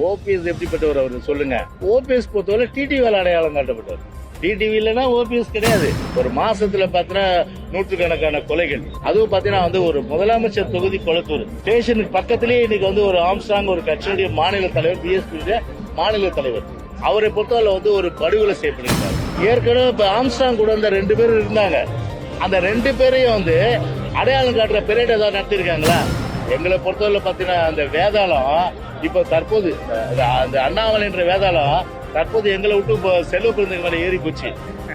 OPS எப்படிப்பட்டவர் அவர்? சொல்லுங்க. OPS பொறுத்தவரை டிடிவியில் அடையாளம் காட்டப்பட்டவர். டிடிவி இல்லைன்னா ஓபிஎஸ் கிடையாது. ஒரு மாசத்துல பாத்தீங்கன்னா நூற்றுக்கணக்கான கொலைகள். அதுவும் பாத்தீங்கன்னா வந்து ஒரு முதலமைச்சர் தொகுதி கொளத்தூர். ஸ்டேஷனுக்கு பக்கத்திலேயே இன்னைக்கு வந்து ஒரு ஆம்ஸ்டாங் ஒரு கட்சியுடைய மாநில தலைவர் பிஎஸ்பி மாநில தலைவர். அவரை பொறுத்தவரை வந்து ஒரு படுகொலை செய்யப்படுகிறார் ஏற்கனவே இப்ப ஆம்ஸ்டாங் கூட இந்த ரெண்டு பேரும் இருந்தாங்க. அந்த ரெண்டு பேரையும் வந்து அடையாளம் காட்டுற பெரியட் ஏதாவது நடத்திருக்காங்களா எங்களை பொறுத்தவரை பார்த்தீங்கன்னா அந்த வேதாளம் இப்போ தற்போது அந்த- அண்ணாமலை அண்ணாமலைன்ற வேதாளம் தற்போது எங்களை விட்டு இப்போ செல்வ குழந்தைங்க மேலே ஏறி போச்சு.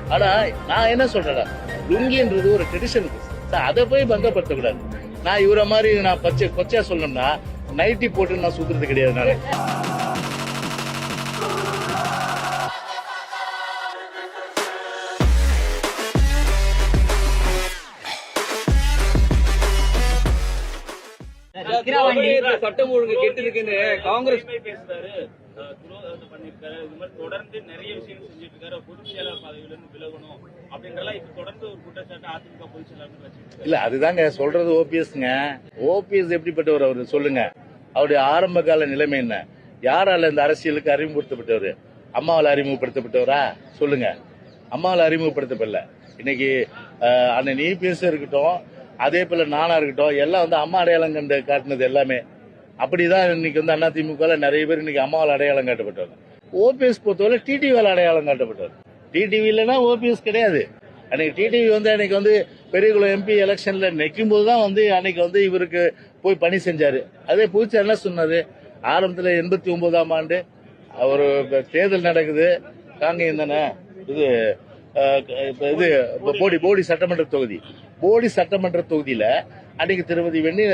ஆனால் நான் என்ன சொல்றேன் லுங்கின்றது ஒரு ட்ரெடிஷன் அதை போய் பங்கப்படுத்தக்கூடாது. நான் இவரை மாதிரி நான் பச்சை கொச்சையாக சொல்லணும்னா நைட்டி போட்டு நான் சுத்துறது கிடையாது நான். விக்கிரவாண்டி சட்டம் ஒழுங்கு கெட்டு இருக்குன்னு காங்கிரஸ் பேசுறாரு. தொடர்ந்து நிறைய விஷயங்கள் செஞ்சுட்டு இருக்காரு பொதுச் செயலாளர் பதவியில இருந்து விலகணும் அப்படின்றலாம் இப்ப தொடர்ந்து ஒரு குற்றச்சாட்டு அதிமுக பொதுச் செயலாளர் வச்சிருக்காரு. இல்ல அதுதாங்க சொல்றது ஓபிஎஸ்ங்க. ஓபிஎஸ் எப்படிப்பட்டவர் அவர்? சொல்லுங்க. அவருடைய ஆரம்ப கால நிலைமை என்ன? யாரால இந்த அரசியலுக்கு அறிமுகப்படுத்தப்பட்டவர்? அம்மாவால் அறிமுகப்படுத்தப்பட்டவரா? சொல்லுங்க. அம்மாவால் அறிமுகப்படுத்தப்படல. இன்னைக்கு அண்ணன் இபிஎஸ் இருக்கட்டும் அதே போல நானா இருக்கட்டும் எல்லாம் வந்து அம்மா அடையாளம் கண்டு காட்டினது எல்லாமே. அப்படிதான் இன்னைக்கு வந்து அதிமுக நிறைய பேர் இன்னைக்கு அம்மாவால் அடையாளம் காட்டப்பட்டாங்க ஓபிஎஸ் பொறுத்தவரை டிடிவியால் அடையாளம் காட்டப்பட்டார் டிடிவி இல்லைன்னா ஓபிஎஸ் கிடையாது. அன்னைக்கு டிடிவி வந்து அன்னைக்கு வந்து பெரியகுளம் எம்பி எலெக்ஷன்ல நிற்கும் போது தான் வந்து அன்னைக்கு வந்து இவருக்கு போய் பணி செஞ்சாரு. அதே பூச்சி என்ன சொன்னாரு. ஆரம்பத்துல எண்பத்தி ஒன்பதாம் ஆண்டு ஒரு தேர்தல் நடக்குது. காங்கேயம் தானே? இது இது போடி போடி சட்டமன்ற தொகுதி. போடி சட்டமன்ற தொகுதியில அன்னைக்கு திருமதி வெந்நீர்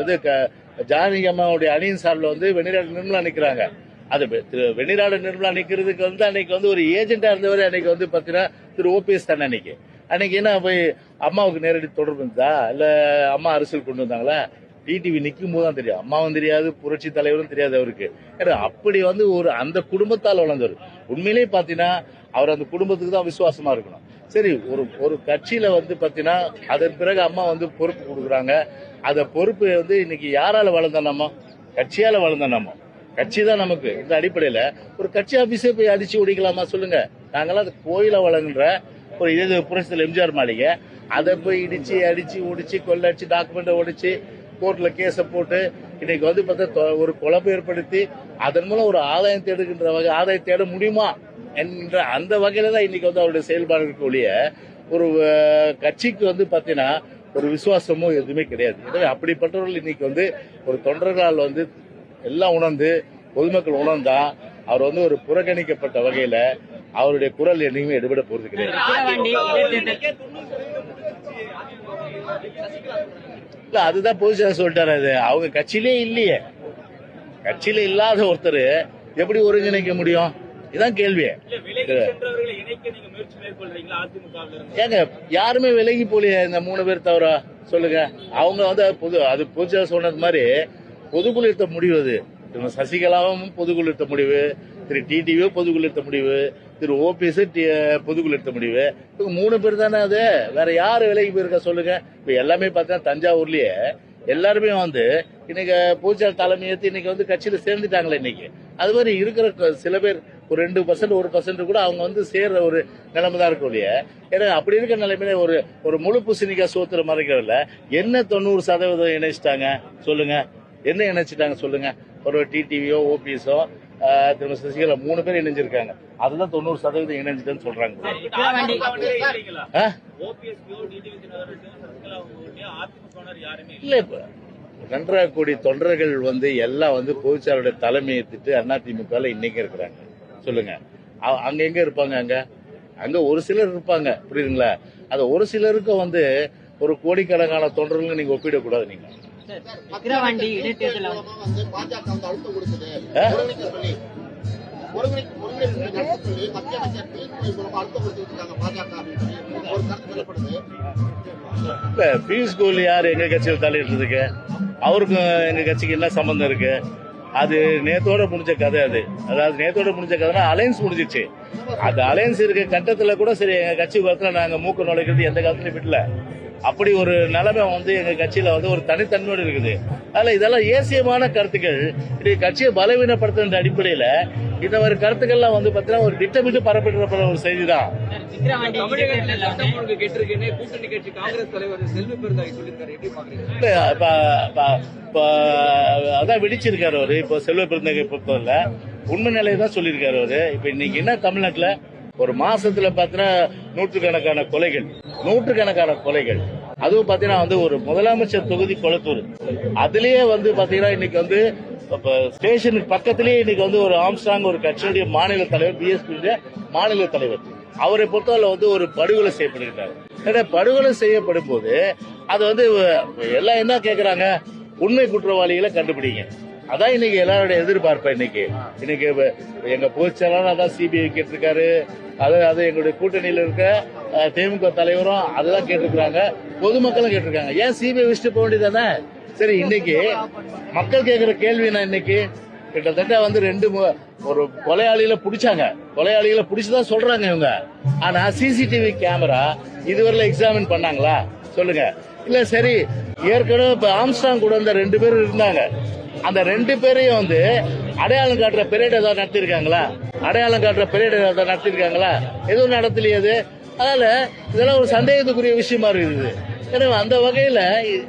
இது க- ஜானகி அம்மாவுடைய அணியின் சார்பில் வந்து வெந்நீராடு நிர்மலா நிக்கிறாங்க. அது திரு வெண்ணிராடு நிர்மலா நிக்கிறதுக்கு வந்து அன்னைக்கு வந்து ஒரு ஏஜென்டா இருந்தவர் அன்னைக்கு வந்து பாத்தீங்கன்னா திரு ஓபிஎஸ் தானே அன்னைக்கு. அன்னைக்கு என்ன போய் அம்மாவுக்கு நேரடி தொடர்பு இருந்தா இல்ல அம்மா அரசியல் கொண்டு வந்தாங்களா? டிடிவி நிற்கும் போது தான் தெரியும். அம்மாவும் தெரியாது புரட்சி தலைவரும் தெரியாது அவருக்கு. ஏன்னா அப்படி வந்து ஒரு அந்த குடும்பத்தால் வளர்ந்தவர். உண்மையிலேயே பாத்தீங்கன்னா அவர் அந்த குடும்பத்துக்கு தான் விசுவாசமா இருக்கணும். சரி ஒரு ஒரு கட்சியில வந்து பாத்தீங்கன்னா அதன் பிறகு அம்மா வந்து பொறுப்பு கொடுக்குறாங்க. அந்த பொறுப்பு வந்து இன்னைக்கு யாரால வளர்ந்த நம்ம? கட்சியால வளர்ந்த நம்ம. கட்சி தான் நமக்கு. இந்த அடிப்படையில ஒரு கட்சி ஆபீஸே போய் அடிச்சு ஓடிக்கலாமா சொல்லுங்க. நாங்களாம் அது கோயில வழங்குற ஒரு இது புரட்சித்தலைவர் எம்ஜிஆர் மாளிகை. அதை போய் இடிச்சு அடிச்சு ஒடிச்சு கொள்ளடிச்சு டாக்குமெண்ட்டை ஒடிச்சு கோர்ட்ல கேஸ போட்டு இன்னைக்கு வந்து பார்த்தா தொ- ஒரு குழப்பம் ஏற்படுத்தி அதன் மூலம் ஒரு ஆதாயம் தேடுகின்ற வகை ஆதாயம் தேட முடியுமா? என்ற அந்த வகையில தான் இன்னைக்கு வந்து அவருடைய செயல்பாடுகளுக்கு ஒழிய ஒரு கட்சிக்கு வந்து பாத்தீங்கன்னா ஒரு விசுவாசமோ எதுவுமே கிடையாது. எனவே அப்படிப்பட்டவர்கள் இன்னைக்கு வந்து ஒரு தொண்டர்களால் வந்து எல்லாம் உணர்ந்து பொதுமக்கள் உணர்ந்தா அவர் வந்து ஒரு புறக்கணிக்கப்பட்ட வகையில அவருடைய குரல் என்னைக்குமே எடுபட போறது கிடையாது. இல்ல அதுதான் பொதுச்செயலர் சொல்லிட்டாரு அது. அவங்க கட்சியிலே இல்லையே. கட்சியில இல்லாத ஒருத்தர் எப்படி ஒருங்கிணைக்க முடியும்? இதான் கேள்வி. ஏங்க யாருமே விலகி போலியே இந்த மூணு பேர் தவிர? சொல்லுங்க. அவங்க வந்து அது பொது அது பொதுச்செயலர் சொன்னது மாதிரி பொதுக்குழு எடுத்த முடிவு அது திரு சசிகலாவும் பொதுக்குழு எடுத்த முடிவு திரு டிடிவியோ பொதுக்குழு எடுத்த முடிவு திரு ஓபிஎஸ் பொதுக்குழு எடுத்த முடிவு. இவங்க மூணு பேர் தானே அது? வேற யாரு விலகி போயிருக்கா சொல்லுங்க. இப்ப எல்லாமே பார்த்தா தஞ்சாவூர்லயே எல்லாருமே வந்து இன்னைக்கு பூஜார் தலைமை ஏத்து இன்னைக்கு வந்து கட்சியில சேர்ந்துட்டாங்களே இன்னைக்கு. அது மாதிரி இருக்கிற சில பேர் ஒரு ரெண்டு பர்சன்ட் ஒரு பர்சன்ட் கூட அவங்க வந்து சேர்ற ஒரு நிலைமை தான் இருக்கும் இல்லையா? ஏன்னா அப்படி இருக்கிற நிலைமையில ஒரு ஒரு முழு பூசணிக்கா சோத்துற மறைக்கிறதுல என்ன தொண்ணூறு சதவீதம் இணைச்சிட்டாங்க? சொல்லுங்க. என்ன இணைச்சிட்டாங்க சொல்லுங்க. ஒரு டிடிவியோ ஓபிஎஸோ திரும்ப சசிகலா மூணு பேர் இணைஞ்சிருக்காங்க. அதுதான் தொண்ணூறு சதவீதம் இணைஞ்சிட்டேன்னு சொல்றாங்க. இல்ல. இப்ப ஒன்றரை கோடி தொண்டர்கள் வந்து எல்லாம் வந்து பொதுச்சாரோட தலைமை ஏத்துட்டு அதிமுக இன்னைக்கு இருக்கிறாங்க. சொல்லுங்க. அங்க எங்க இருப்பாங்க அங்க? அங்க ஒரு சிலர் இருப்பாங்க. புரியுதுங்களா? அது ஒரு சிலருக்கு வந்து ஒரு கோடிக்கணக்கான தொண்டர்கள் நீங்க ஒப்பிடக்கூடாது நீங்க. விக்கிரவாண்டி இடைத்தேர்தல் பியூஷ் கோயல் யார் எங்க கட்சியில் தலையிடுறதுக்கு? அவருக்கும் எங்க கட்சிக்கு என்ன சம்பந்தம் இருக்கு? அது நேத்தோட முடிஞ்ச கதை அது. அதாவது நேத்தோட முடிஞ்ச கதைனா அலையன்ஸ் முடிஞ்சிச்சு. அந்த அலையன்ஸ் இருக்க கட்டத்துல கூட சரி எங்க கட்சி பக்கத்துல நாங்க மூக்க நுழைக்கிறது எந்த காலத்துலயும் விடல. அப்படி ஒரு நிலைமை வந்து எங்க கட்சியில வந்து ஒரு தனித்தன்மையோடு இருக்குது. அதில் இதெல்லாம் ஏசியமான கருத்துக்கள். இது கட்சியை பலவீனப்படுத்துகின்ற அடிப்படையில் இந்த மாதிரி கருத்துக்கள்லாம் வந்து பாத்தீங்கன்னா ஒரு திட்டமிட்டு பரப்பிடப்படுற ஒரு செய்தி தான் சார், விக்கிரவாண்டி அதான் வெடிச்சிருக்காரு அவரு. இப்போ செல்வ பிறந்தகை பொறுத்தவரை உண்மை நிலையை தான் சொல்லியிருக்காரு அவரு. இப்போ இன்னைக்கு என்ன தமிழ்நாட்டில் ஒரு மாசத்துல பாத்தீங்கன்னா நூற்றுக்கணக்கான கொலைகள். நூற்றுக்கணக்கான கொலைகள். அதுவும் பாத்தீங்கன்னா வந்து ஒரு முதலமைச்சர் தொகுதி கொளத்தூர். அதுலயே வந்து பாத்தீங்கன்னா இன்னைக்கு வந்து ஸ்டேஷனுக்கு பக்கத்திலேயே இன்னைக்கு வந்து ஒரு ஆம்ஸ்டாங் ஒரு கட்சியுடைய மாநில தலைவர் பிஎஸ்பி மாநில தலைவர். அவரை பொறுத்தவரை வந்து ஒரு படுகொலை செய்யப்படுகிறார் ஏன்னா படுகொலை செய்யப்படும் போது அது வந்து எல்லாம் என்ன கேக்குறாங்க? உண்மை குற்றவாளிகளை கண்டுபிடிங்க. அதான் இன்னைக்கு எல்லாரோட எதிர்பார்ப்பு இன்னைக்கு. இன்னைக்கு வ- எங்க பொதுச்செயலாளர் அதான் சிபிஐ கேட்டிருக்காரு. அது அது எங்களுடைய கூட்டணியில இருக்க திமுக தலைவரும் அதெல்லாம் கேட்டிருக்காங்க பொதுமக்களும் கேட்டிருக்காங்க. ஏன் சிபிஐ வச்சுட்டு போக வேண்டியதானே சரி இன்னைக்கு மக்கள் கேட்கிற கேள்வி என்ன இன்னைக்கு? கிட்டத்தட்ட வந்து ரெண்டு மு- ஒரு கொலையாளிகளை பிடிச்சாங்க. கொலையாளிகளை பிடிச்சுதான் சொல்றாங்க இவங்க. ஆனா சிசிடிவி கேமரா இதுவரையில எக்ஸாமின் பண்ணாங்களா? சொல்லுங்க. இல்ல சரி ஏற்கனவே இப்ப ஆம்ஸ்டாங் கூட இந்த ரெண்டு பேர் இருந்தாங்க. அந்த ரெண்டு பேரையும் வந்து அடையாளம் காட்டுற பெரியட் ஏதாவது நடத்திருக்காங்களா? அடையாளம் காட்டுற பெரேட் ஏதாவது நடத்திருக்காங்களா? எதுவும் நடத்தலையது அது. அதனால இதெல்லாம் ஒரு சந்தேகத்துக்குரிய விஷயமா இருக்குது. எனவே அந்த வகையில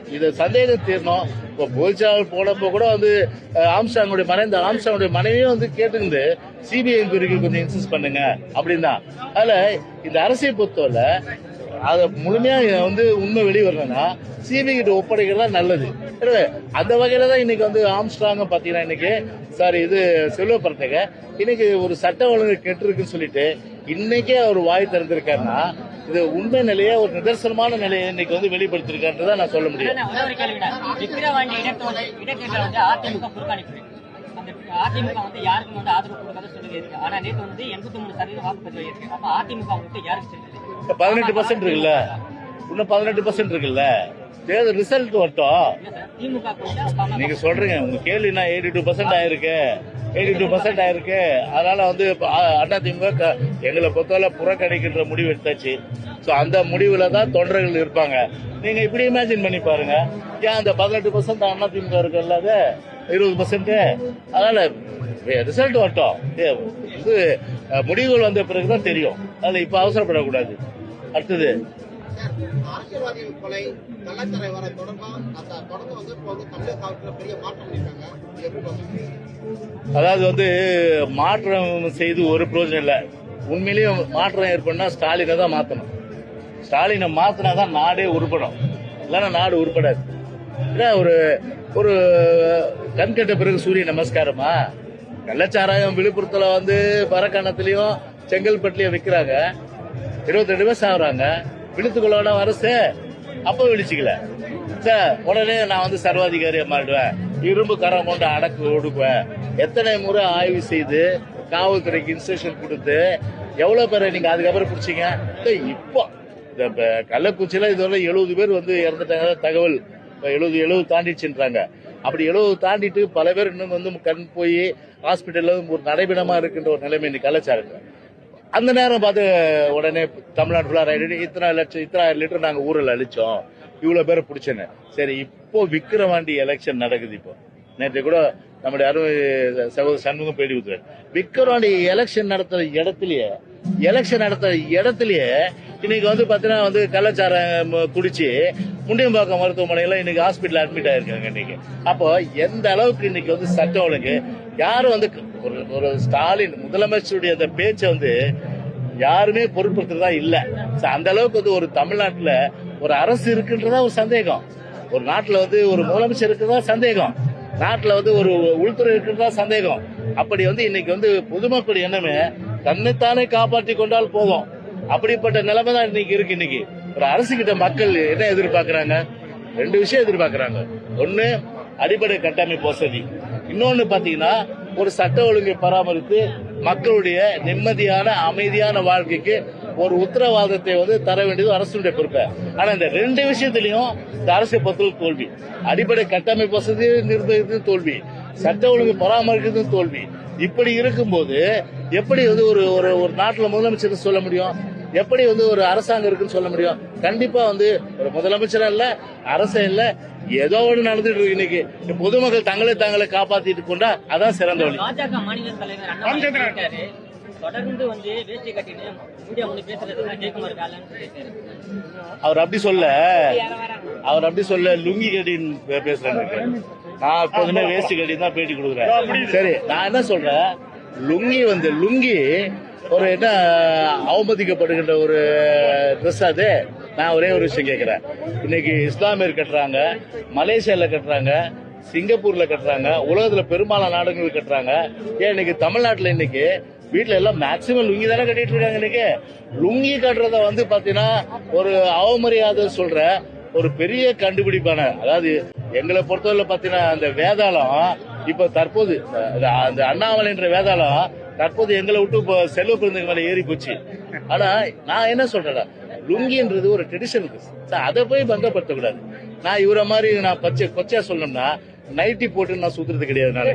இது சந்தேகம் தீரணும். இப்போ பொதுச்சாளர் போனப்போ கூட வந்து அஹ், ஆம்ஸ்டாங்குடைய மனைவி ஆம்ஸ்டாங்குடைய மனைவியும் வந்து கேட்டுருந்து சிபிஐ என்கொயரிக்கு கொஞ்சம் இன்சிஸ்ட் பண்ணுங்க. அப்படின்னு தான் இந்த அரசியல் பொறுத்தவரை அதை முழுமையாக வந்து உண்மை வெளிவரணும்னா சிபிஐ கிட்ட ஒப்படைக்கிறதா நல்லது. அந்த வகையில தான் இன்னைக்கு வந்து ஆம்ஸ்ட்ராங்க பார்த்தீங்கன்னா இன்னைக்கு சாரி இது செல்வ பரத்தக இன்னைக்கு ஒரு சட்ட ஒழுங்கு கெட்டிருக்குன்னு சொல்லிட்டு இன்னைக்கே அவர் வாய் திறந்திருக்காருன்னா இது உண்மை நிலையை ஒரு நிதர்சனமான நிலையை இன்னைக்கு வந்து வெளிப்படுத்திருக்காருன்றதை நான் சொல்ல முடியும். அதிமுக வந்து யாருக்கும் வந்து ஆதரவு கொடுக்காத சொல்லுது இருக்கு. ஆனா நேற்று வந்து எண்பத்தி மூணு சதவீதம் வாக்குப்பதிவு இருக்கு அப்ப அதிமுக வந்து யாருக்கு செல்லுது பதினெட்டு பர்சன்ட் இருக்குல்ல. இன்னும் பதினெட்டு பர்சன்ட் இருக்குல்ல. தேர்தல் ரிசல்ட் வரட்டும். நீங்க சொல்றீங்க உங்க கேள்வினா எயிட்டி டூ பர்சன்ட் ஆயிருக்கு. எயிட்டி டூ பர்சன்ட் ஆயிருக்கு. அதனால வந்து அதிமுக அண்ணா க- எங்களை பொறுத்தவரை புறக்கணிக்கின்ற முடிவு எடுத்தாச்சு. ஸோ அந்த முடிவுல தான் தொண்டர்கள் இருப்பாங்க. நீங்க இப்படி இமேஜின் பண்ணி பாருங்க. ஏன் அந்த பதினெட்டு பர்சன்ட் அண்ணா இருக்குல்ல அது இருபது பர்சன்ட் அதனால ரிசல்ட் வரட்டும். வந்து இது முடிவுகள் வந்த பிறகுதான் தெரியும். அதில் இப்போ அவசரப்படக்கூடாது. அடுத்தது அரசியல்வாதிகள் கொலை கள்ளத்தரை வர தொடர்பாக அந்த தொடர்ந்து வந்து இப்போ வந்து தமிழக காவல்துறை பெரிய மாற்றம் பண்ணிருக்காங்க. அதாவது வந்து மாற்றம் செய்து ஒரு பிரயோஜனம் இல்லை. உண்மையிலேயே மாற்றம் ஏற்படனா ஸ்டாலினை தான் மாற்றணும் ஸ்டாலினை மாத்தினா தான் நாடே உருப்படும். இல்லைன்னா நாடு உருப்படாது. இல்ல ஒரு ஒரு கண் கெட்ட பிறகு சூரிய நமஸ்காரமா? கள்ளச்சாராயம் விழுப்புரத்தில் வந்து பரக்காணத்துலயும் செங்கல்பட்டுலயும் விக்கிறாங்க. இருபத்தெட்டு பேர் சாகுறாங்க விழுத்துக்குள்ள அரசு அப்ப விழிச்சுக்கல. சார் உடனே நான் வந்து சர்வாதிகாரியா மாறிடுவேன். இரும்பு கரம் கொண்டு அடக்கு ஒடுக்குவேன். எத்தனை முறை ஆய்வு செய்து காவல்துறைக்கு இன்ஸ்ட்ரக்ஷன் கொடுத்து எவ்வளவு பேரை நீங்க அதுக்கப்புறம் பிடிச்சீங்க? இப்போ. இந்த கள்ளக்குச்சியில இதுவரை எழுபது பேர் வந்து இறந்துட்டாங்க. தகவல் எழுபது எழுபது தாண்டிச்சுன்றாங்க அப்படி எழுபது தாண்டிட்டு பல பேர் இன்னும் வந்து கண் போய் ஹாஸ்பிட்டல்ல ஒரு நடைபெணமா இருக்கின்ற ஒரு நிலைமை இன்னைக்கு கலாச்சாரத்துல அந்த நேரம் பார்த்து உடனே தமிழ்நாடு ஃபுல்லாக ரைடு இத்தனை லட்சம் இத்தனை லிட்டர் நாங்க ஊரில் அழிச்சோம். இவ்வளவு பேரை பிடிச்சேன்னு. சரி இப்போ விக்கிரவாண்டி எலெக்ஷன் நடக்குது இப்போ. நேற்று கூட நம்முடைய அருமை சகோதர சண்முகம் பேடி ஊத்துறாரு விக்கிரவாண்டி எலெக்ஷன் நடத்துற இடத்துலயே எலெக்ஷன் நடத்துற இடத்துலயே இன்னைக்கு வந்து பாத்தீங்கன்னா வந்து கள்ளச்சாரம் குடிச்சு முண்டியம்பாக்கம் மருத்துவமனையில இன்னைக்கு ஹாஸ்பிட்டல் அட்மிட் ஆயிருக்காங்க இன்னைக்கு. அப்போ எந்த அளவுக்கு இன்னைக்கு வந்து சட்டம் ஒழுங்கு யாரும் வந்து ஒரு ஒரு ஸ்டாலின் முதலமைச்சருடைய அந்த பேச்சை வந்து யாருமே பொருட்படுத்துறதா இல்ல. அந்த அளவுக்கு வந்து ஒரு தமிழ்நாட்டுல ஒரு அரசு இருக்குன்றதா ஒரு சந்தேகம். ஒரு நாட்டுல வந்து ஒரு முதலமைச்சர் இருக்கிறதா சந்தேகம். நாட்டுல வந்து ஒரு உள்துறை இருக்கிறதா சந்தேகம். அப்படி வந்து இன்னைக்கு வந்து பொதுமக்கள் எண்ணமே தன்னைத்தானே காப்பாற்றி கொண்டால் போதும். அப்படிப்பட்ட நிலைமை தான் இன்னைக்கு இருக்கு இன்னைக்கு. ஒரு அரசு கிட்ட மக்கள் என்ன எதிர்பார்க்கிறாங்க? ரெண்டு விஷயம் எதிர்பார்க்கிறாங்க. ஒண்ணு அடிப்படை கட்டமைப்பு வசதி. இன்னொன்னு பாத்தீங்கன்னா ஒரு சட்ட ஒழுங்கை பராமரித்து மக்களுடைய நிம்மதியான அமைதியான வாழ்க்கைக்கு ஒரு உத்தரவாதத்தை வந்து தர வேண்டியது அரசுடைய பொறுப்பு. ஆனா இந்த ரெண்டு விஷயத்திலையும் இந்த அரசு பொறுத்தல் தோல்வி. அடிப்படை கட்டமைப்பு வசதி நிர்வகிக்கிறது தோல்வி. சட்ட ஒழுங்கு பராமரிக்கிறது தோல்வி. இப்படி இருக்கும்போது எப்படி வந்து ஒரு ஒரு ஒரு முதலமைச்சர் சொல்ல முடியும்? எப்படி வந்து ஒரு அரசாங்கம் இருக்குன்னு சொல்ல முடியும்? கண்டிப்பா வந்து ஒரு முதலமைச்சரா இல்ல அரசே இல்ல ஏதோ ஒண்ணு நடந்துட்டு இருக்கு இன்னைக்கு. பொதுமக்கள் தங்களை தாங்களை காப்பாத்திட்டு கொண்டா அதான் சிறந்த வழி. பாஜக மாநில தலைவர் அண்ணாமலை சொல்லிட்டாரு. தொடர்ந்து வந்து வேஷ்டி கட்டிட்டு மீடியா முன்னாடி பேசுறதுக்கு ஜெயக்குமார் காலன்னு சொல்லிட்டாரு. அவர் அப்படி சொல்ல அவர் அப்படி சொல்ல லுங்கி கட்டின்னு பேசுறாரு. நான் எப்போதுமே வேஷ்டி கட்டி தான் பேட்டி கொடுக்குறேன். சரி நான் என்ன சொல்றேன்? லுங்கி வந்து லுங்கி ஒரு என்ன அவமதிக்கப்படுகின்ற ஒரு ட்ரெஸ் அது. நான் ஒரே ஒரு விஷயம் கேட்கிறேன் இன்னைக்கு இஸ்லாமியர் கட்டுறாங்க மலேசியால கட்டுறாங்க சிங்கப்பூர்ல கட்டுறாங்க உலகத்துல பெரும்பாலான நாடுகள் கட்டுறாங்க. ஏன் இன்னைக்கு தமிழ்நாட்டுல இன்னைக்கு வீட்டுல எல்லாம் மேக்சிமம் லுங்கி தானே கட்டிட்டு இருக்காங்க இன்னைக்கு? லுங்கி கட்டுறத வந்து பாத்தீங்கன்னா ஒரு அவமரியாதை சொல்ற ஒரு பெரிய கண்டுபிடிப்பான அதாவது எங்களை பொறுத்தவரை பாத்தீங்கன்னா அந்த வேதாளம் இப்ப தற்போது அந்த- அந்த அண்ணாமலைன்ற வேதாளம் தற்போது எங்களை விட்டு இப்போ செல்வ பிறந்தங்க மேலே ஏறி போச்சு. ஆனா நான் என்ன சொல்றேன் லுங்கின்றது ஒரு ட்ரெடிஷனுக்கு அதை போய் பங்கப்படுத்தக்கூடாது நான் இவரை மாதிரி நான் பச்சை கொச்சையா சொல்லணும்னா நைட்டி போட்டு நான் சுத்துறது கிடையாது நான்.